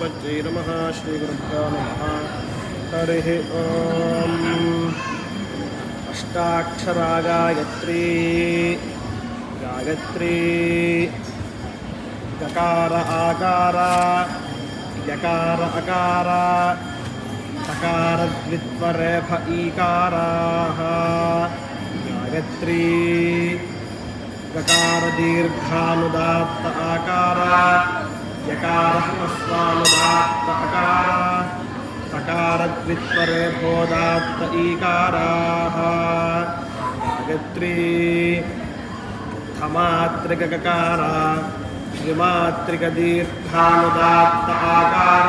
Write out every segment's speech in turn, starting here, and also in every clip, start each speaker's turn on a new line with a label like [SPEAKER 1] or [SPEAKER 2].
[SPEAKER 1] श्रीमज्जै नमः श्रीगुरुभ्यो नमः। हरिः ॐ अष्टाक्षरा गायत्री। गायत्री गकार आकार। यकार अकार। सकारद्वित्वरेफ ईकाराः। गायत्री। गकारदीर्घानुदात्त आकार। यकारः ह्रस्वानुदात्त अकार सकारद्वित्वरे भोदात्त ईकाराः गायत्री थमात्रिककार द्विमात्रिकदीर्घानुदात्त आकार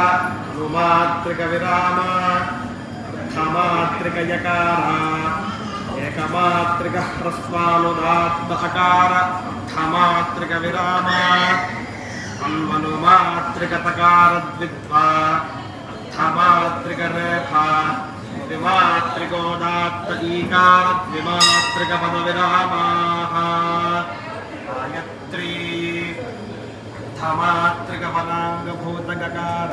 [SPEAKER 1] अनुमात्रिकविराम अर्थमात्रिकयकार एकमात्रिकः ह्रस्वानुदात्त अकार अर्थमात्रिकविराम संवनुमातृकतकारद्विद्वा अर्थमातृकरेफा द्विमातृकोदात्त ईकारद्विमातृकपदविरामाः गायत्री अर्थमातृकपदाङ्गभूतगकार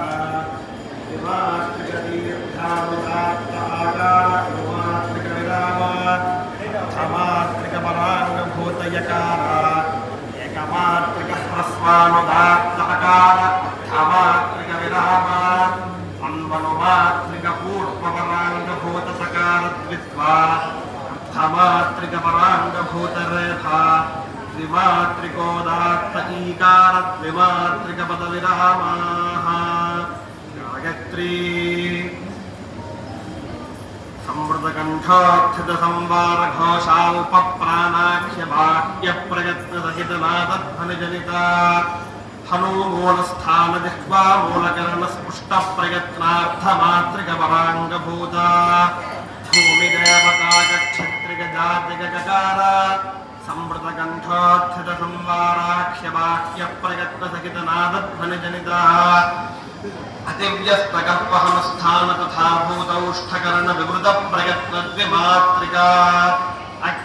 [SPEAKER 1] द्विमातृकदीर्घानुदात्त आकार అమాత్రిక విరామాత్ అన్వనుమాత్రిక పూర్వపరాంగభూత సకారత్విత్వా అర్థమాత్రిక పరాంగభూతరేథా త్రిమాత్రికోదాత్త ఈకార త్రిమాత్రిక పద విరామాహ గాయత్రీ. సంవృతకంఠోక్షిత సంవార ఘోషా ఉపప్రాణాఖ్య భాగ్య ప్రయత్న సహిత నాదధ్వని జనితా హనో మూలస్థాన దిహ్వా మూలకరణ స్పృష్ట ప్రయత్నార్థ మాతృగవరాంగభూత భూమి దేవతాగ క్షత్రిగ జాతిగ గకార సంవృతకంఠోత్థిత సంవారాఖ్యవాక్య వివృత ప్రయత్న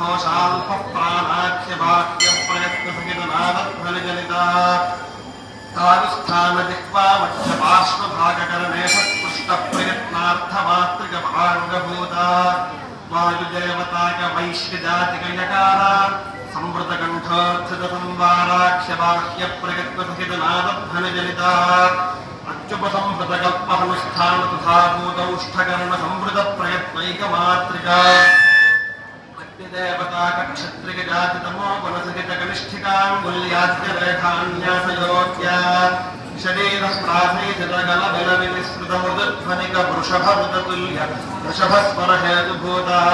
[SPEAKER 1] घोषाल्पप्राणाख्यवाक्यप्रयत्नसहितनादध्वनिजनिता तारुस्थानजिह्वावक्षपार्श्वभागकरणे सत्पुष्टप्रयत्नार्थमातृकभाङ्गभूता वायुदेवताकवैश्यजातिकयकारा संवृतकण्ठोत्थितसंवाराख्यबाह्यप्रयत्नसहितनादध्वनिजनिता अत्युपसंवृतकल्पहनुष्ठान तथा भूतौष्ठकर्णसंवृतप्रयत्नैकमातृका कक्षत्रिगजातितमोपनसहितकनिष्ठिकाङ्गुल्याद्यरेखान्यासयोत्या शरीरः प्राथैजलगलविनिस्मृतमृदध्वनिकवृषभऋततुल्य वृषभस्वरहेतुभूतः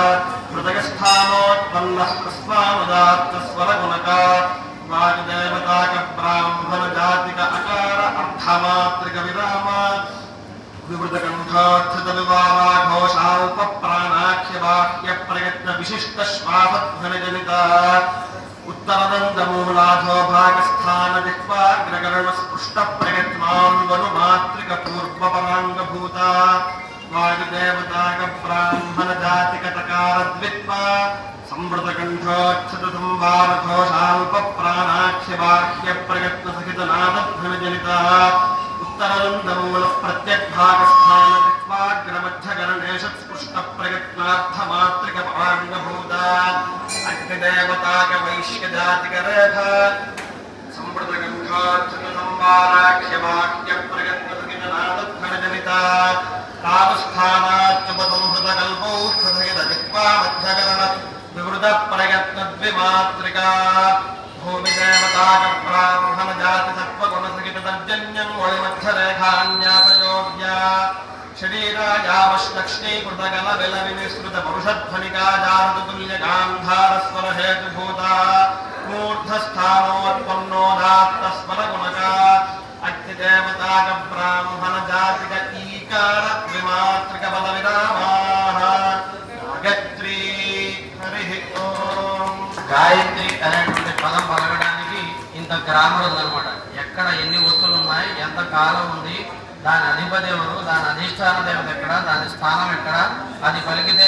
[SPEAKER 1] हृदयस्थानोत्पन्नः प्रस्वानुदात्तस्वरगुणकात् वाग्देवताकब्राह्मणजातिक अकार अर्थमात्रिकविराम विवृतकण्ठार्थितविवारा घोषा उपप्र వాక్యవాక్య ప్రయత్న విశిష్ట శ్వాసధ్వనిజనిత. ఉత్తరదండమూలాధో భాగస్థాన విద్వాగ్రగరణ స్పృష్ట ప్రయత్నాన్వను మాతృక పూర్వపరాంగభూత వాయుదేవతాగ బ్రాహ్మణ జాతికటకార ద్విత్వా సంవృతకంఠోచ్ఛత సంవార ఘోషాల్ప ప్రాణాఖ్య వాక్య ప్రయత్న సహిత నాదధ్వనిజనిత ఉత్తరదండమూల ప్రత్యగ్భాగస్థాన బ్రహ్మాండభూత అగ్నిదేవతాక వైశ్యజాతికరేఖ సంవృతగంఘార్చునసంవారాఖ్యవాక్య ప్రగత్వజనిత తావస్థానాత్మతోహృతకల్పౌష్ఠదజిక్వామధ్యగరణ వివృత ప్రయత్నద్విమాత్రికా భూమిదేవతాక బ్రాహ్మణ జాతి సత్వగుణసహిత దర్జన్యం వళిమధ్యరేఖాన్యాసయోగ్యా శరీరాయావశ్లక్ష్మీకృతగల విల వినిస్కృత పురుషధ్వనికాజారుతుల్యగాంధారస్వరహేతుభూత మూర్ధస్థానోత్పన్నో నాత్తస్వర గుణక అగ్నిదేవతాక బ్రాహ్మణ జాతిక ఈకార విమాతృక బల విరామాహ గాయత్రి హరి
[SPEAKER 2] గాయత్రి అనేటువంటి పదం పలకడానికి ఇంత గ్రామర్ ఉందన్నమాట. ఎక్కడ ఎన్ని వస్తువులు ఉన్నాయి ఎంత కాలం ఉంది దాని అధిపతి ఎవరు? దాని అధిష్టాన దేవత ఎక్కడ? దాని స్థానం ఎక్కడ? అది పలికితే